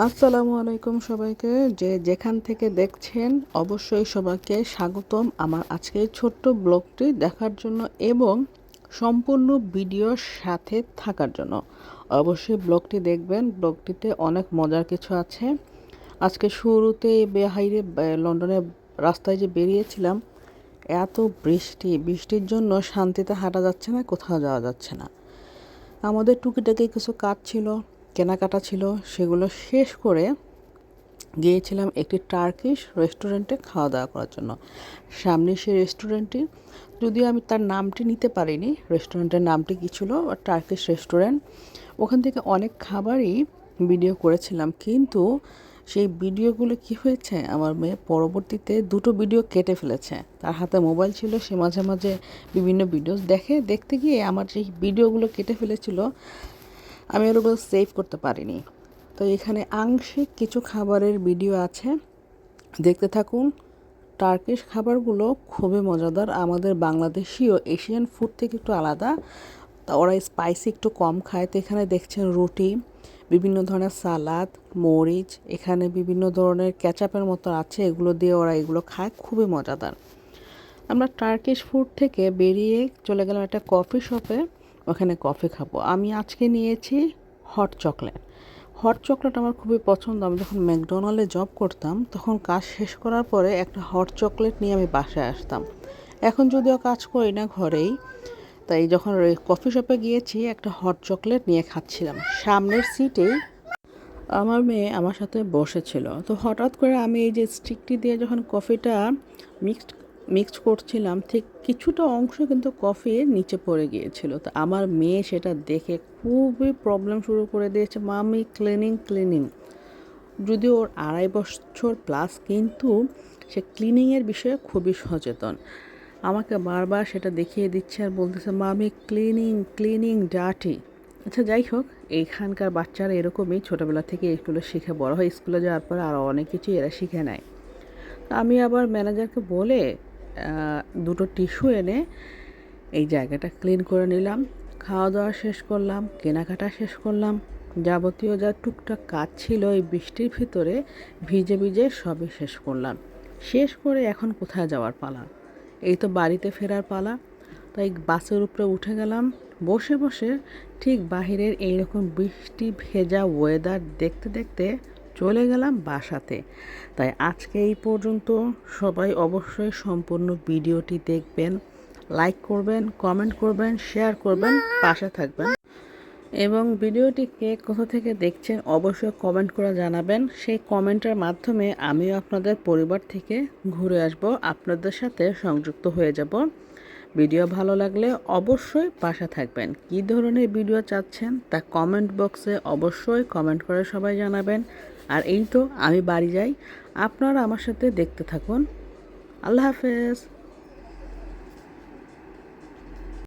আসসালামু আলাইকুম সবাইকে। যে যেখান থেকে দেখছেন, অবশ্যই সবাইকে স্বাগতম আমার আজকে ছোট্ট ব্লগটি দেখার জন্য এবং সম্পূর্ণ ভিডিওর সাথে থাকার জন্য। অবশ্যই ব্লগটি দেখবেন, ব্লগটিতে অনেক মজার কিছু আছে। আজকে শুরুতে বেহাইরে লন্ডনে রাস্তায় যে বেরিয়েছিলাম, এত বৃষ্টি, বৃষ্টির জন্য শান্তিতে হাঁটা যাচ্ছে না, কোথাও যাওয়া যাচ্ছে না। আমাদের টুকিটাকি কিছু কাজ ছিল কেনাকাটা ছিল, সেগুলো শেষ করে গিয়েছিলাম একটি টার্কিশ রেস্টুরেন্টে খাওয়া দাওয়া করার জন্য। সামনে সেই রেস্টুরেন্টটি যদিও আমি তার নামটি নিতে পারিনি রেস্টুরেন্টের নামটি কী ছিল? টার্কিশ রেস্টুরেন্ট ওখান থেকে অনেক খাবারই ভিডিও করেছিলাম, কিন্তু সেই ভিডিওগুলো কি হয়েছে? আমার মেয়ে পরবর্তীতে দুটো ভিডিও কেটে ফেলেছে। তার হাতে মোবাইল ছিল, সে মাঝে মাঝে বিভিন্ন ভিডিও দেখে। দেখতে গিয়ে আমার সেই ভিডিওগুলো কেটে ফেলেছিল আমি ওগুলো সেভ করতে পারিনি। তো এখানে আংশিক কিছু খাবারের ভিডিও আছে। দেখতে থাকুন টার্কিশ খাবারগুলো খুবই মজাদার। আমাদের বাংলাদেশিও এশিয়ান ফুড থেকে একটু আলাদা। তা ওরা স্পাইসি একটু কম খায়। তো এখানে দেখছেন রুটি, বিভিন্ন ধরনের সালাদ, মরিচ, এখানে বিভিন্ন ধরনের ক্যাচাপের মতো আছে। এগুলো দিয়ে ওরা এগুলো খায়। খুবই মজাদার। আমরা টার্কিশ ফুড থেকে বেরিয়ে চলে গেলাম একটা কফি শপে ওখানে কফি খাব। আমি আজকে নিয়েছি হট চকলেট হট চকলেট আমার খুবই পছন্দ। আমি যখন ম্যাকডোনাল্ডে জব করতাম, তখন কাজ শেষ করার পরে একটা হট চকলেট নিয়ে আমি বাসায় আসতাম। এখন যদিও কাজ করি না ঘরেই, তাই যখন কফি শপে গিয়েছি, একটা হট চকলেট নিয়ে খাচ্ছিলাম। সামনের সিটেই আমার মেয়ে আমার সাথে বসেছিল। তো হঠাৎ করে আমি এই যে স্টিকটি দিয়ে যখন কফিটা মিক্সড মিক্সড করছিলাম, ঠিক কিছুটা অংশ কিন্তু কফির নিচে পড়ে গিয়েছিল। তো আমার মেয়ে সেটা দেখে খুবই প্রবলেম শুরু করে দিয়েছে, মামি ক্লিনিং ক্লিনিং যদি ওর আড়াই বছর প্লাস কিন্তু সে ক্লিনিংয়ের বিষয়ে খুবই সচেতন। আমাকে বারবার সেটা দেখিয়ে দিচ্ছে আর বলতেছে, মামি ক্লিনিং ক্লিনিং ডাটি আচ্ছা যাই হোক এইখানকার বাচ্চারা এরকমই ছোটোবেলা থেকে এগুলো শিখে বড় হয় স্কুলে যাওয়ার পর আরও অনেক কিছু এরা শিখে নেয়। আমি আবার ম্যানেজারকে বলে দুটো টিস্যু এনে এই জায়গাটা ক্লিন করে নিলাম। খাওয়া দাওয়া শেষ করলাম, কেনাকাটা শেষ করলাম। যাবতীয় যা টুকটাক কাজ ছিল এই বৃষ্টির ভিতরে ভিজে ভিজে সবই শেষ করলাম। শেষ করে এখন কোথায় যাওয়ার পালা? এই তো বাড়িতে ফেরার পালা। তাই বাসের উপরে উঠে গেলাম। বসে বসে ঠিক বাহিরের এইরকম বৃষ্টি ভেজা ওয়েদার দেখতে দেখতে চলে গেলাম বাসাতে। তাই আজকে এই পর্যন্ত সবাই অবশ্যই সম্পূর্ণ ভিডিওটি দেখবেন, লাইক করবেন, কমেন্ট করবেন, শেয়ার করবেন, পাশে থাকবেন। এবং ভিডিওটি কে কোথা থেকে দেখছেন অবশ্যই কমেন্ট করে জানাবেন। সেই কমেন্টের মাধ্যমে আমিও আপনাদের পরিবার থেকে ঘুরে আসব, আপনাদের সাথে সংযুক্ত হয়ে যাব। ভিডিও ভালো লাগলে অবশ্যই পাশে থাকবেন। কি ধরনের ভিডিও চাচ্ছেন তা কমেন্ট বক্সে অবশ্যই কমেন্ট করে সবাই জানাবেন। আর এই তো আমি বাড়ি যাই। আপনারা আমার সাথে দেখতে থাকুন। আল্লাহ হাফেজ।